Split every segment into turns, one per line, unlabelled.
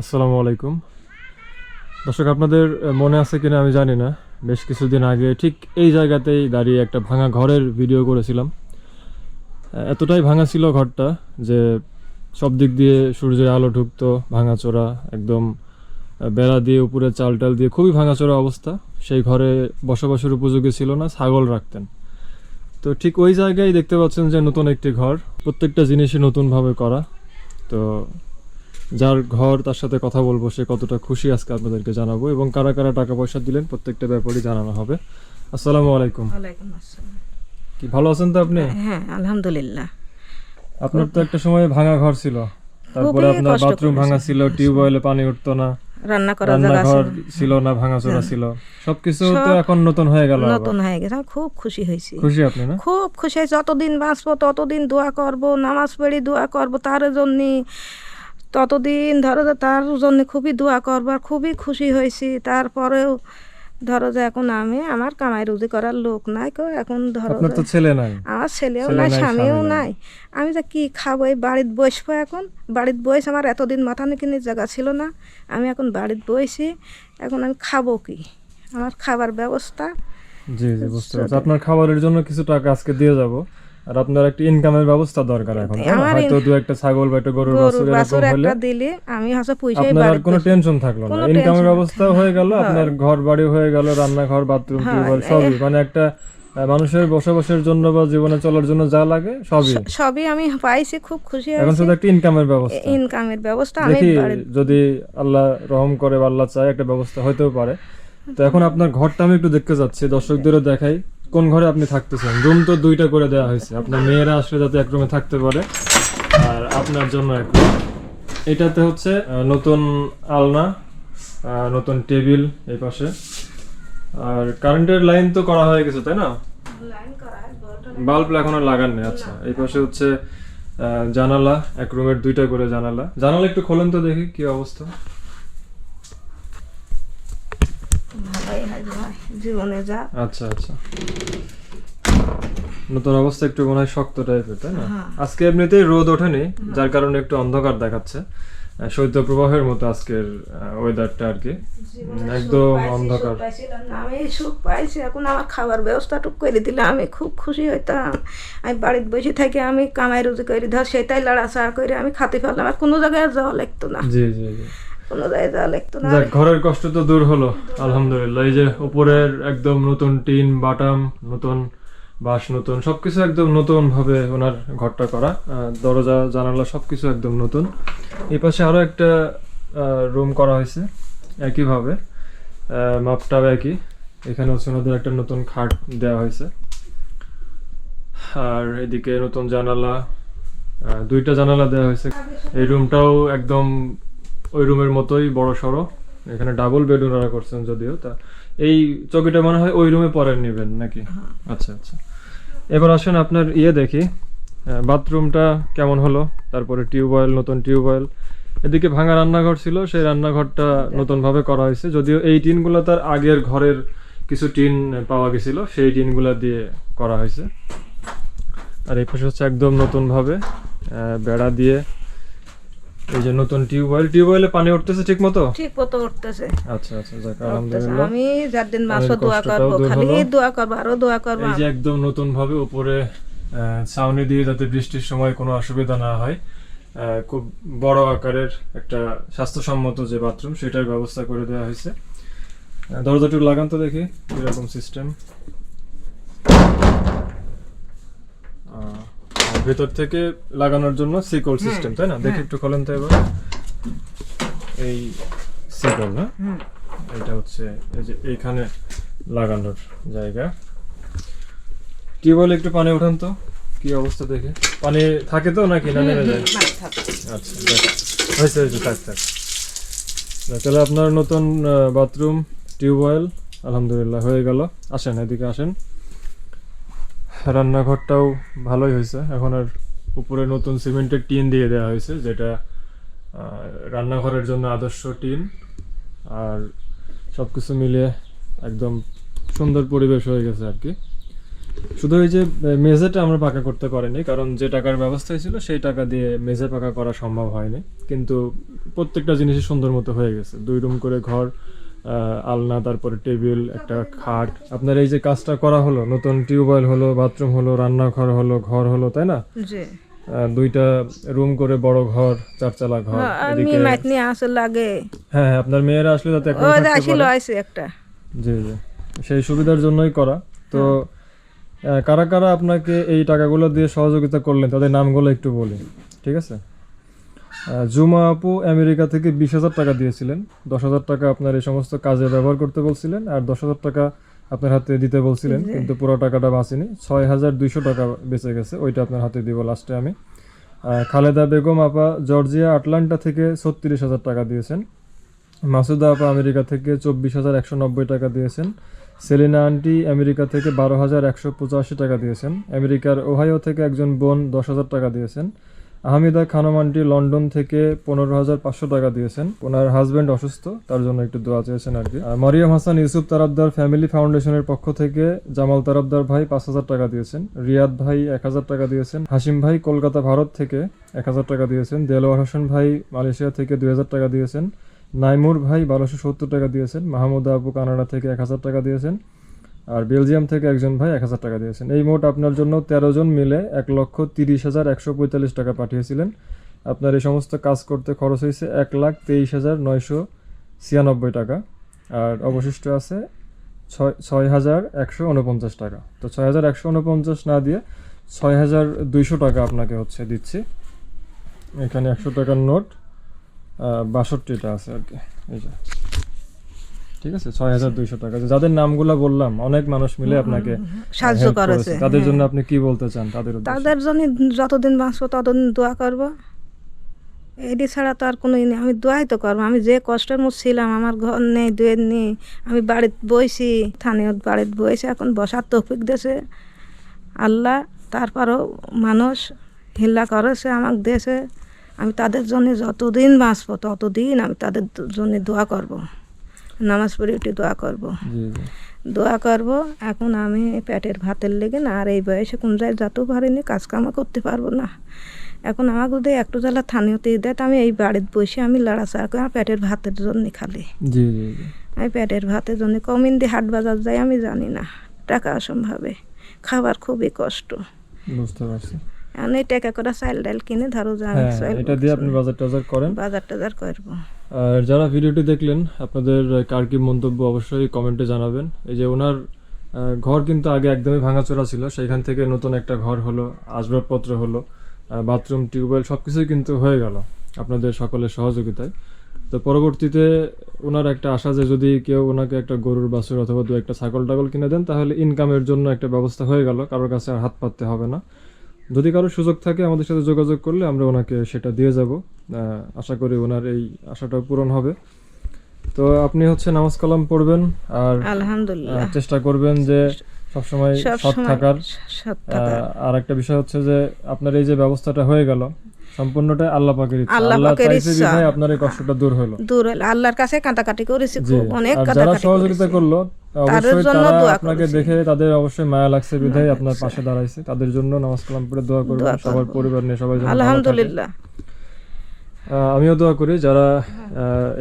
আসসালামু আলাইকুম। দর্শক, আপনাদের মনে আছে কিনা আমি জানি না। বেশ কিছুদিন আগে ঠিক এই জায়গাতেই দাঁড়িয়ে একটা ভাঙা ঘরের ভিডিও করেছিলাম। এতটাই ভাঙা ছিল ঘরটা যে সব দিক দিয়ে সূর্যের আলো ঢুকতো, ভাঙাচোরা একদম বেড়া দিয়ে উপরে চাল টাল দিয়ে খুবই ভাঙাচোরা অবস্থা। সেই ঘরে বসবাসের উপযোগী ছিল না, ছাগল রাখতেন। তো ঠিক ওই জায়গায় দেখতে পাচ্ছেন যে নতুন একটি ঘর, প্রত্যেকটা জিনিসই নতুনভাবে করা। তো যার ঘর তার সাথে কথা বলব সে কতটা খুশি আজকে আপনাদেরকে জানাব এবং কারা কারা টাকা পয়সা দিলেন প্রত্যেকটা ব্যাপারই জানানো হবে। আসসালামু আলাইকুম। কি ভালো আছেন তো আপনি?
হ্যাঁ আলহামদুলিল্লাহ।
আপনার তো একটা সময় ভাঙা ঘর ছিল। তারপরে আপনার বাথরুম ভাঙা। ছিল টিউবওয়েলে পানি উঠতো না
রান্না করার জায়গা ছিল
না। ভাঙাচোরা ছিল। সবকিছু তো এখন নতুন হয়ে গেল
নতুন হয়ে গেছে। খুব খুশি হয়েছি।
খুশি আপনি না?
খুব খুশি যতদিন বাঁচবো ততদিন দোয়া করব নামাজ পড়ি দোয়া করব তার জন্য ততদিন ধরো যে তার জন্য খুবই দোয়া করবার খুবই খুশি হয়েছি। তারপরেও ধরো যে এখন আমি আমার কামাই রুজি করার লোক নাই কেউ এখন ধরো
তো ছেলে নাই।
আমার ছেলেও নাই স্বামীও
নাই।
নাই। আমি যে কি খাব এই বাড়িতে বসবো এখন? বাড়িতে বসে আমার এতদিন মাথা নিকিনির জায়গা ছিল না। আমি এখন বাড়িতে বসি এখন আমি খাব কি? আমার খাবার ব্যবস্থা
জি জি বুঝতে পারছি। আপনার খাবারের জন্য কিছু টাকা আজকে দিয়ে যাব। আর আপনার একটা ইনকামের ব্যবস্থা দরকার এখন হয়তো দু একটা ছাগল বা একটা গরুর বাছুর এরকম হলে
দিলে আমি পয়সাই
আপনার আর কোনো টেনশন থাকল না। ইনকামের ব্যবস্থা হয়ে গেল আপনার ঘর বাড়ি হয়ে গেল রান্নাঘর বাথরুম
হ্যাঁ,
টিউবওয়েল সবই। মানে একটা মানুষের বসবাসের জন্য বা জীবনে চলার জন্য যা লাগে সবই।
সবই আমি পাইছি খুব খুশি
এখন শুধু একটা ইনকামের ব্যবস্থা।
ইনকামের ব্যবস্থা আমি
যদি আল্লাহ রহম করে বা আল্লাহ চায় একটা ব্যবস্থা হইতেও পারে। তো এখন আপনার ঘরটা আমি একটু দেখতে যাচ্ছি দর্শকদেরও দেখাই। কোন ঘরে আপনি থাকতেছেন? রুম তো দুইটা করে দেওয়া হয়েছে। আপনার মেয়েরা আসলে যাতে এক রুমে থাকতে পারে আর আপনার জন্য এক room। এটাতে হচ্ছে নতুন আলনা নতুন টেবিল এই পাশে। আর কারেন্টের লাইন তো করা হয়ে গেছে তাই না? বাল্ব এখনও লাগান নেই আচ্ছা। এই পাশে হচ্ছে জানালা এক রুমের দুইটা করে জানালা। জানালা একটু খোলেন তো দেখি কি অবস্থা। আচ্ছা আচ্ছা। নতুন অবস্থা একটু মনে হয় শক্ত টাইপের তাই না?
হ্যাঁ।
আজকে এমনিতেই রোদ ওঠেনি যার কারণে একটু অন্ধকার দেখাচ্ছে। শৈত্য প্রবাহের মতো আজকের ওয়েদারটা আর কি। একদম অন্ধকার।
আমি সুখ পাইছি এখন আমার খাবার ব্যবস্থাটুকু করে দিলে আমি খুব খুশি হইতাম। আমি বাড়িতে বসে থাকি আমি কামাই রুজি করে ধর সেটাই লড়াচড়া করে আমি খাতে পারলাম আর কোনো জায়গায় যাওয়া লাগতো না।
জি জি জি।
কোনো জায়গায় যাওয়া লাগতো না।
ঘরের কষ্ট তো দূর হলো আলহামদুলিল্লাহ। এই যে উপরের একদম নতুন টিন বাটাম নতুন বাঁশ নতুন সবকিছু একদম নতুন ভাবে ওনার ঘরটা করা দরজা জানালা সবকিছু একদম নতুন। এই পাশে আরও একটা রুম করা হয়েছে একইভাবে মাপটাও একই। এখানে হচ্ছে ওনাদের একটা নতুন খাট দেওয়া হয়েছে। আর এদিকে নতুন জানালা দুইটা জানালা দেওয়া হয়েছে। এই রুমটাও একদম ওই রুমের মতোই বড় সড়ো। এখানে ডাবল বেড ওনারা করছেন যদিও। তা এই চৌকিটা মনে হয় ওই রুমে পরে নেবেন নাকি? আচ্ছা আচ্ছা। এবার আসেন আপনার ইয়ে দেখি। বাথরুমটা কেমন হলো? তারপরে টিউবওয়েল নতুন টিউবওয়েল এদিকে ভাঙা রান্নাঘর ছিল, সেই রান্নাঘরটা নতুনভাবে করা হয়েছে। যদিও এই টিনগুলো তার আগের ঘরের কিছু টিন পাওয়া গেছিল, সেই টিনগুলো দিয়ে করা হয়েছে। আর এই পাশে হচ্ছে একদম নতুনভাবে বেড়া দিয়ে এই যে নতুন টিউবওয়েল টিউবওয়েলে পানি উঠতেছে ঠিক মতো?
ঠিক মতো উঠতেছে।
আচ্ছা আচ্ছা যাক আলহামদুলিল্লাহ।
আমি যার দিন মাসও দোয়া করব খালি দোয়া করব আরও দোয়া করব।
এই যে একদম নতুন ভাবে উপরে ছাউনি দিয়ে যাতে বৃষ্টির সময় কোনো অসুবিধা না হয় খুব বড় আকারের একটা স্বাস্থ্যসম্মত যে বাথরুম সেটার ব্যবস্থা করে দেওয়া হয়েছে। দরজাটুকু লাগান তো দেখি এরকম সিস্টেম ভেতর থেকে লাগানোর জন্য সিকল সিস্টেম তাই না? দেখি একটু খোলেন তো এবার। এই সিকল না? এটা হচ্ছে এই যে এইখানে লাগানোর জায়গা। টিউবওয়েল একটু পানি উঠান তো। কি অবস্থা দেখে? পানি থাকে তো নাকি না নেমে যায়? আচ্ছা হয়েছে হয়েছে থাক থাক। তাহলে আপনার নতুন বাথরুম টিউবওয়েল আলহামদুলিল্লাহ হয়ে গেল। আসেন এদিকে আসেন। রান্নাঘরটাও ভালোই হয়েছে। এখন আর উপরে নতুন সিমেন্টের টিন দিয়ে দেওয়া হয়েছে, যেটা রান্নাঘরের জন্য আদর্শ টিন। আর সব কিছু মিলিয়ে একদম সুন্দর পরিবেশ হয়ে গেছে আর কি। শুধু এই যে মেঝেটা আমরা পাকা করতে পারিনি, কারণ যে টাকার ব্যবস্থা ছিল, সেই টাকা দিয়ে মেঝে পাকা করা সম্ভব হয়নি। কিন্তু প্রত্যেকটা জিনিসই সুন্দর মতো হয়ে গেছে। দুই রুম করে ঘর আলনা তারপরে টেবিল একটা খাট। আপনার এই যে কাজটা করা হলো নতুন টিউবওয়েল হলো বাথরুম হলো রান্নাঘর হলো ঘর হলো তাই না? দুইটা রুম করে বড় ঘর চারচালা ঘর এদিকে
মাইতনি আসে লাগে।
হ্যাঁ হ্যাঁ আপনার মেয়েরা আসলে
আছে একটা।
জি জি। সেই সুবিধার জন্যই করা। তো আহ, কারা কারা আপনাকে এই টাকাগুলো দিয়ে সহযোগিতা করলেন তাদের নামগুলো একটু বলি। ঠিক আছে? জুমা আপু আমেরিকা থেকে বিশ হাজার টাকা দিয়েছিলেন। দশ হাজার টাকা আপনার এই সমস্ত কাজে ব্যবহার করতে বলছিলেন আর দশ হাজার টাকা আপনার হাতে দিতে বলছিলেন কিন্তু পুরো টাকাটা বাঁচেনি। ছয় হাজার দুইশো টাকা বেঁচে গেছে ওইটা আপনার হাতে দিব লাস্টে আমি। খালেদা বেগম আপা জর্জিয়া আটলান্টা থেকে ছত্রিশ হাজার টাকা দিয়েছেন। মাসুদা আপা আমেরিকা থেকে চব্বিশ হাজার একশো নব্বই টাকা দিয়েছেন। সেলিনা আন্টি আমেরিকা থেকে বারো হাজার একশো পঁচাশি টাকা দিয়েছেন। আমেরিকার ওহাইও থেকে একজন বোন দশ হাজার টাকা দিয়েছেন। আহমিদা খানম আন্টি লন্ডন থেকে পনেরো হাজার পাঁচশো টাকা দিয়েছেন। ওনার হাজব্যান্ড অসুস্থ, তার জন্য একটু দোয়া চেয়েছেন আর কি। আর মরিয়ম হাসান ইউসুফ তারাবদার ফ্যামিলি ফাউন্ডেশনের পক্ষ থেকে জামাল তারাবদার ভাই পাঁচ হাজার টাকা দিয়েছেন। রিয়াদ ভাই এক হাজার টাকা দিয়েছেন। হাসিম ভাই কলকাতা, ভারত থেকে এক হাজার টাকা দিয়েছেন। দেলোয়ার হোসেন ভাই মালয়েশিয়া থেকে দুই হাজার টাকা দিয়েছেন। নাইমুর ভাই বারোশো সত্তর টাকা দিয়েছেন। মাহমুদা আবু কানাডা থেকে এক হাজার টাকা দিয়েছেন। আর বেলজিয়াম থেকে একজন ভাই এক হাজার টাকা দিয়েছেন। এই মোট আপনার জন্য তেরো জন মিলে এক লক্ষ তিরিশ হাজার একশো পঁয়তাল্লিশ টাকা পাঠিয়েছিলেন। আপনার এই সমস্ত কাজ করতে খরচ হয়েছে এক লাখ তেইশ হাজার নয়শো ছিয়ানব্বই টাকা। আর অবশিষ্ট আছে ছয় ছয় হাজার একশো উনপঞ্চাশ টাকা। তো ছয় হাজার একশো উনপঞ্চাশ না দিয়ে ছয় হাজার দুইশো টাকা আপনাকে হচ্ছে দিচ্ছি। এখানে একশো টাকার নোট বাষট্টিটা আছে আর কি। এই যে। ঠিক আছে? ছয় হাজার দুইশো টাকা। যাদের নামগুলো বললাম অনেক মানুষ মিলে আপনাকে
সাহায্য করেছে।
তাদের জন্য আপনি কি বলতে চান? তাদের
তাদের জন্য যতদিন বাঁচবো ততদিন দোয়া করব। এটি ছাড়া তো আর কোনো নেই। আমি দোয়াই তো করব। আমি যে কষ্টের মধ্যে ছিলাম আমার ঘর নেই দুয়ের নেই আমি বাড়িতে বইছি স্থানীয় বাড়িতে বইছি এখন বসার তৌফিক দেশে আল্লাহ তারপরও মানুষ হিল্লা করেছে আমাকে দেশে আমি তাদের জন্য যতদিন বাঁচবো ততদিন আমি তাদের জন্য দোয়া করব। নামাজ পড়ে উঠে দোয়া করব। দোয়া করব এখন আমি পেটের ভাতের লেগে না আর এই বয়সে কোন জায়গায় যেতেও পারিনি কাজকামও করতে পারব না। এখন আমাকে যদি একটু জ্বালা থানিওতে দেয় আমি এই বাড়িতে বসে আমি লড়াচড়া করি আমার পেটের ভাতের জন্য খালি। আমি পেটের ভাতের জন্য কমিন দিয়ে হাট বাজার যাই আমি জানি না। টাকা অসম্ভাবে। খাবার খুবই কষ্ট।
বুঝতে পারছি।
এই টাকা করে চাল ডাল কিনে ধরো আমি
হ্যাঁ এটা দিয়ে আপনি বাজার টাজার করেন।
বাজার টাজার করব।
আর যারা ভিডিওটি দেখলেন আপনাদের কার কি মন্তব্য অবশ্যই কমেন্টে জানাবেন। এই যে ওনার ঘর কিন্তু আগে একদমই ভাঙাচোরা ছিল। সেইখান থেকে নতুন একটা ঘর হলো আসবাবপত্র হলো বাথরুম টিউবওয়েল সব কিছুই কিন্তু হয়ে গেল আপনাদের সকলের সহযোগিতায়। তো পরবর্তীতে ওনার একটা আশা যে যদি কেউ ওনাকে একটা গরুর বাছুর অথবা দু একটা ছাগল টাগল কিনে দেন তাহলে ইনকামের জন্য একটা ব্যবস্থা হয়ে গেল। কারোর কাছে আর হাত পাততে হবে না। যদি কারও সুযোগ থাকে আমাদের সাথে যোগাযোগ করলে আমরা ওনাকে সেটা দিয়ে যাব। আশা করি ওনার এই আশাটা পূরণ হবে। তো আপনি হচ্ছে নামাজ কালাম পড়বেন আর
আলহামদুলিল্লাহ।
চেষ্টা করবেন যে সবসময়
সব
সৎ
সময়
থাকার
সৎ থাকার।
আহ, আর একটা বিষয় হচ্ছে যে আপনার এই যে ব্যবস্থাটা হয়ে গেল সম্পূর্ণটাই আল্লাহ পাকের ইচ্ছা।
আল্লাহ পাকের ইচ্ছা।
আপনার এই কষ্টটা দূর হলো
দূর হলে আল্লাহর কাছে কাটাকাটি করেছি খুব অনেক
যারা সহযোগিতা করল অবশ্যই তারা আপনাকে দেখে তাদের অবশ্যই মায়া লাগছে বিধায় আপনার পাশে দাঁড়াইছে। তাদের জন্য নামাজ কালাম পড়ে দোয়া করবেন সবার পরিবার নিয়ে সবাই যেন
আলহামদুলিল্লাহ।
আমিও দোয়া করি যারা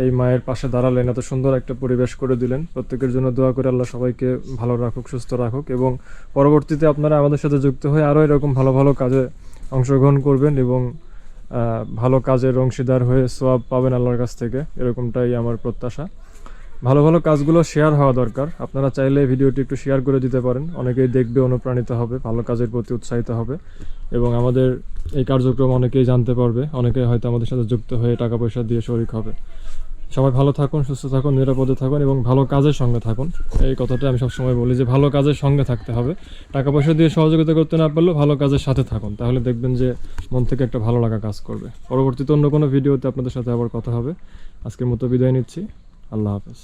এই মায়ের পাশে দাঁড়ালেন এত সুন্দর একটা পরিবেশ করে দিলেন প্রত্যেকের জন্য দোয়া করে আল্লাহ সবাইকে ভালো রাখুক সুস্থ রাখুক এবং পরবর্তীতে আপনারা আমাদের সাথে যুক্ত হয়ে আরও এরকম ভালো ভালো কাজে অংশগ্রহণ করবেন এবং ভালো কাজের অংশীদার হয়ে সোয়াব পাবেন আল্লাহর কাছ থেকে, এরকমটাই আমার প্রত্যাশা। ভালো ভালো কাজগুলো শেয়ার হওয়া দরকার। আপনারা চাইলে ভিডিওটি একটু শেয়ার করে দিতে পারেন। অনেকেই দেখবে অনুপ্রাণিত হবে, ভালো কাজের প্রতি উৎসাহিত হবে এবং আমাদের এই কার্যক্রম অনেকেই জানতে পারবে অনেকে হয়তো আমাদের সাথে যুক্ত হয়ে টাকা পয়সা দিয়ে শরিক হবে। সবাই ভালো থাকুন, সুস্থ থাকুন, নিরাপদে থাকুন এবং ভালো কাজের সঙ্গে থাকুন। এই কথাটা আমি সবসময় বলি যে ভালো কাজের সঙ্গে থাকতে হবে। টাকা পয়সা দিয়ে সহযোগিতা করতে না পারলেও ভালো কাজের সাথে থাকুন। তাহলে দেখবেন যে মন থেকে একটা ভালো লাগা কাজ করবে। পরবর্তীতে অন্য কোনো ভিডিওতে আপনাদের সাথে আবার কথা হবে। আজকের মতো বিদায় নিচ্ছি। আল্লাহ হাফেজ।